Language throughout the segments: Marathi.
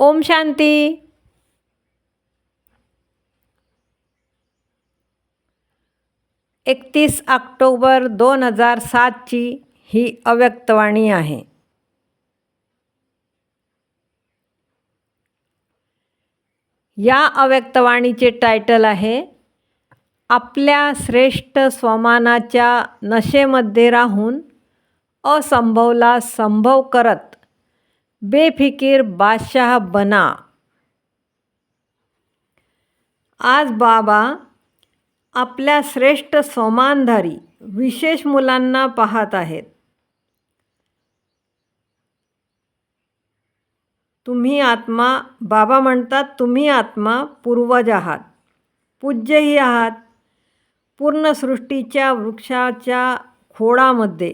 ओम शांती. एकतीस ऑक्टोबर दोन हजार सातची ही अव्यक्तवाणी आहे. या अव्यक्तवाणीचे टायटल आहे आपल्या श्रेष्ठ स्वमानाच्या नशेमध्ये राहून असंभवला संभव करत. बेफिकीर बादशाह बना। आज बाबा आपल्या श्रेष्ठ सोमानधारी विशेष मुलांना पाहत आहेत। तुम्ही आत्मा बाबा म्हणतात तुम्ही आत्मा पूर्वज आहात पूज्यही आहात पूर्ण सृष्टीच्या वृक्षाच्या खोडामध्ये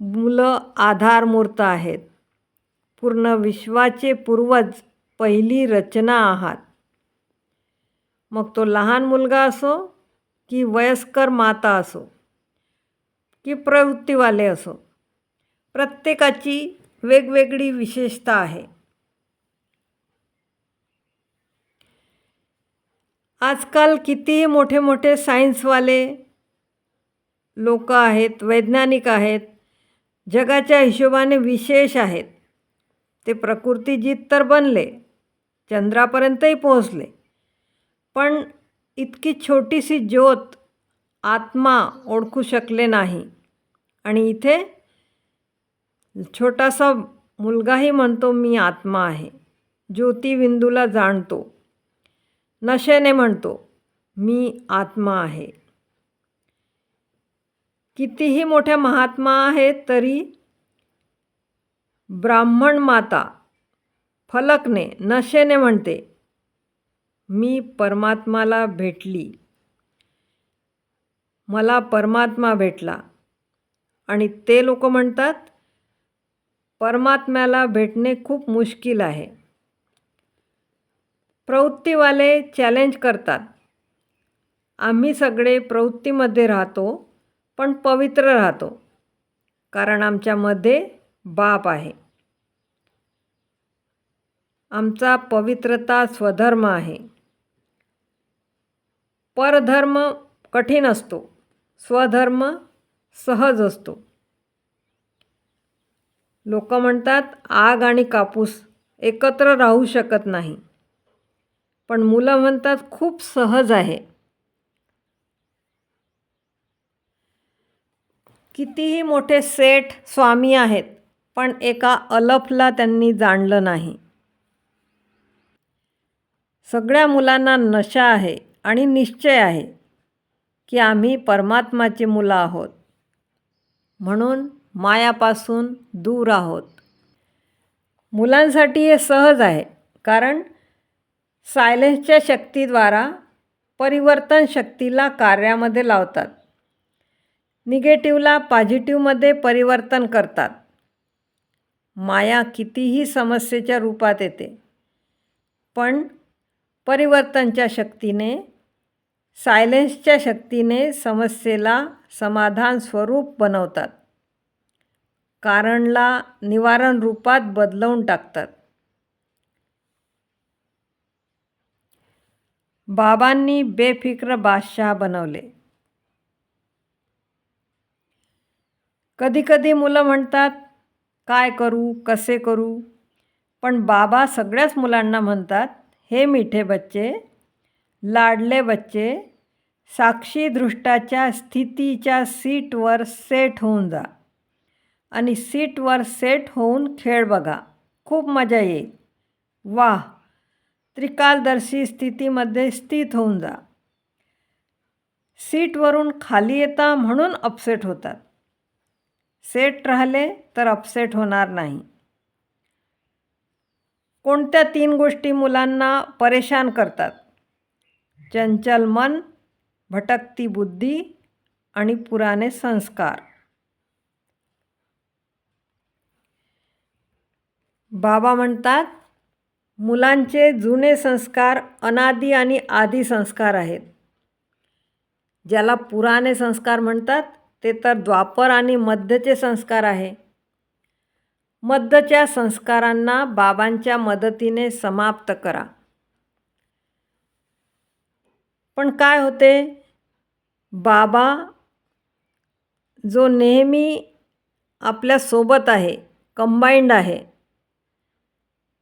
मुलं आधारमूर्त आहेत। पूर्ण विश्वाचे पूर्वज पहिली रचना आहात. मग तो लहान मुलगा असो की वयस्कर माता असो की प्रवृत्तीवाले असो प्रत्येकाची वेगवेगळी विशेषता आहे. आजकाल कितीही मोठे मोठे सायन्सवाले लोक आहेत वैज्ञानिक आहेत जगाच्या हिशोबाने विशेष आहेत. ते प्रकृतीजीत तर बनले चंद्रापर्यंतही पोहोचले. पण इतकी छोटीशी ज्योत आत्मा ओळखू शकले नाही. आणि इथे छोटासा मुलगाही म्हणतो मी आत्मा आहे. ज्योतिबिंदूला जाणतो. नशेने म्हणतो मी आत्मा आहे. कितीही मोठ्या महात्मा आहेत तरी ब्राह्मण माता फलकने नशेने म्हणते मी परमात्माला भेटली. मला परमात्मा भेटला. आणि ते लोक म्हणतात परमात्म्याला भेटणे खूप मुश्किल आहे. प्रवृत्तीवाले चॅलेंज करतात आम्ही सगळे प्रवृत्तीमध्ये राहतो पण पवित्र राहतो. कारण आमच्यामध्ये बाप आहे. आमचा पवित्रता स्वधर्म आहे. परधर्म कठीण असतो. स्वधर्म सहज असतो. लोक म्हणतात आग आणि कापूस एकत्र राहू शकत नाही. पण मुलं म्हणतात खूप सहज आहे. कितीही मोठे सेठ स्वामी आहेत. पण एका अलफला त्यांनी जाणलं नाही. सगळ्या मुलांना नशा आहे आणि निश्चय आहे की आम्ही परमात्माची मुलं आहोत. म्हणून मायापासून दूर आहोत. मुलांसाठी हे सहज आहे कारण सायलेन्सच्या शक्तीद्वारा परिवर्तन शक्तीला कार्यामध्ये लावतात. निगेटिव्हला पॉझिटिव्हमध्ये परिवर्तन करतात. माया कितीही समस्येच्या रूपात येते पण परिवर्तनच्या शक्तीने सायलेन्सच्या शक्तीने समस्येला समाधान स्वरूप बनवतात. कारणला निवारण रूपात बदलवून टाकतात. बाबांनी बेफिक्र बादशाह बनवले. कधीकधी मुलं म्हणतात काय करू कसे करू? पण बाबा सगळ्याच मुलांना म्हणतात हे मिठे बच्चे लाडले बच्चे साक्षी दृष्टाच्या स्थितीच्या सीटवर सेट होऊन जा आणि सीटवर सेट होऊन खेळ बघा. खूप मजा येईल. वा त्रिकालदर्शी स्थितीमध्ये स्थित होऊन जा. सीटवरून खाली येता म्हणून अपसेट होतात. सेट राहिले तर अपसेट होणार नाही. कोणत्या तीन गोष्टी मुलांना परेशान करतात? चंचल मन भटकती बुद्धी आणि पुराने संस्कार. बाबा म्हणतात मुलांचे जुने संस्कार अनादी आणि आदी संस्कार आहेत. ज्याला पुराणे संस्कार म्हणतात ते तर द्वापर आणि मध्यचे संस्कार आहे. मध्यच्या संस्कारांना बाबांच्या मदतीने समाप्त करा. पण काय होते? बाबा जो नेहमी आपल्यासोबत आहे कंबाईंड आहे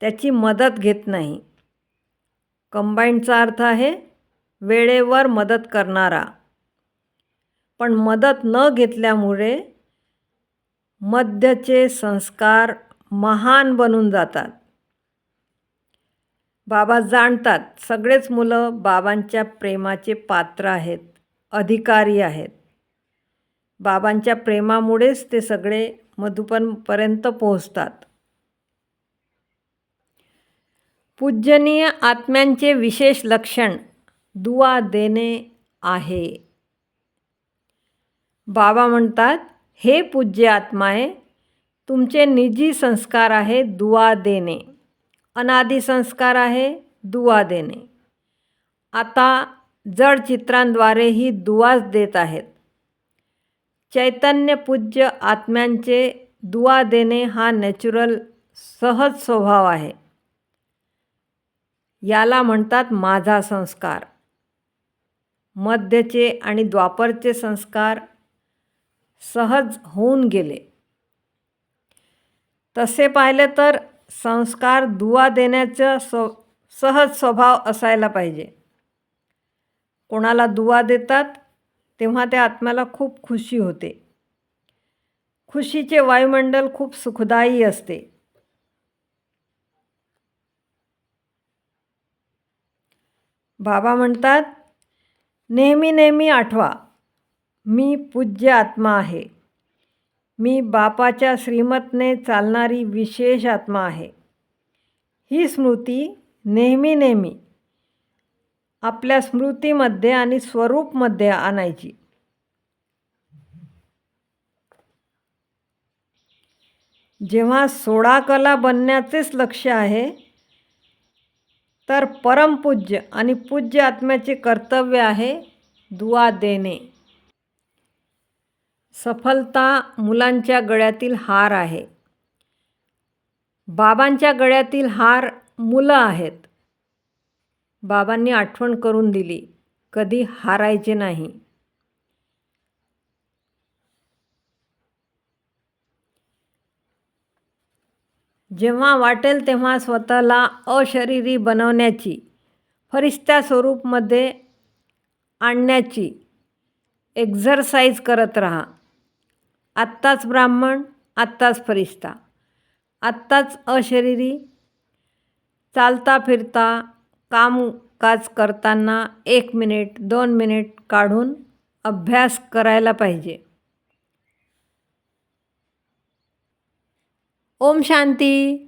त्याची मदत घेत नाही. कंबाईंडचा अर्थ आहे वेळेवर मदत करणारा. पण मदत न घेतल्यामुळे मध्यचे संस्कार महान बनून जातात. बाबा जाणतात सगळेच मुलं बाबांच्या प्रेमाचे पात्र आहेत अधिकारी आहेत. बाबांच्या प्रेमामुळेच ते सगळे मधुपनपर्यंत पोहोचतात. पूजनीय आत्म्यांचे विशेष लक्षण दुवा देणे आहे. बाबा म्हणतात हे पूज्य आत्माए तुमचे निजी संस्कार आहे दुवा देणे. अनादी संस्कार आहे दुवा देणे. आता जड चित्रांद्वारेही दुवाच देत आहेत. चैतन्यपूज्य आत्म्यांचे दुवा देणे हा नॅचरल सहज स्वभाव आहे. याला म्हणतात माझा संस्कार. मध्यचे आणि द्वापरचे संस्कार सहज होऊन गेले. तसे पाहिले तर संस्कार दुवा देण्याचा स्व सहज स्वभाव असायला पाहिजे. कोणाला दुवा देतात तेव्हा त्या आत्म्याला खूप खुशी होते. खुशीचे वायुमंडल खूप सुखदायी असते. बाबा म्हणतात नेहमी नेहमी आठवा. मी पूज्य आत्मा आहे. मी बापाच्या श्रीमतने चालणारी विशेष आत्मा आहे. ही स्मृती नेहमी नेहमी आपल्या स्मृतीमध्ये आणि स्वरूपमध्ये आणायची. जेव्हा सोळा कला बनण्याचेच लक्ष आहे तर परमपूज्य आणि पूज्य आत्म्याचे कर्तव्य आहे दुवा देणे. सफलता मुलांच्या गळ्यातील हार आहे. बाबांच्या गळ्यातील हार मुलं आहेत. बाबांनी आठवण करून दिली कधी हारायचे नाही. जेव्हा वाटेल तेव्हा स्वतःला अशरीरी बनवण्याची फरिश्त्या स्वरूपमध्ये आणण्याची एक्झरसाईज करत राहा. आत्ताच ब्राह्मण आत्ताच फरिश्ता. आत्ताच अशरीरी चालता फिरता कामकाज करताना एक मिनिट दोन मिनिट काढून अभ्यास करायला पाहिजे. ओम शांती.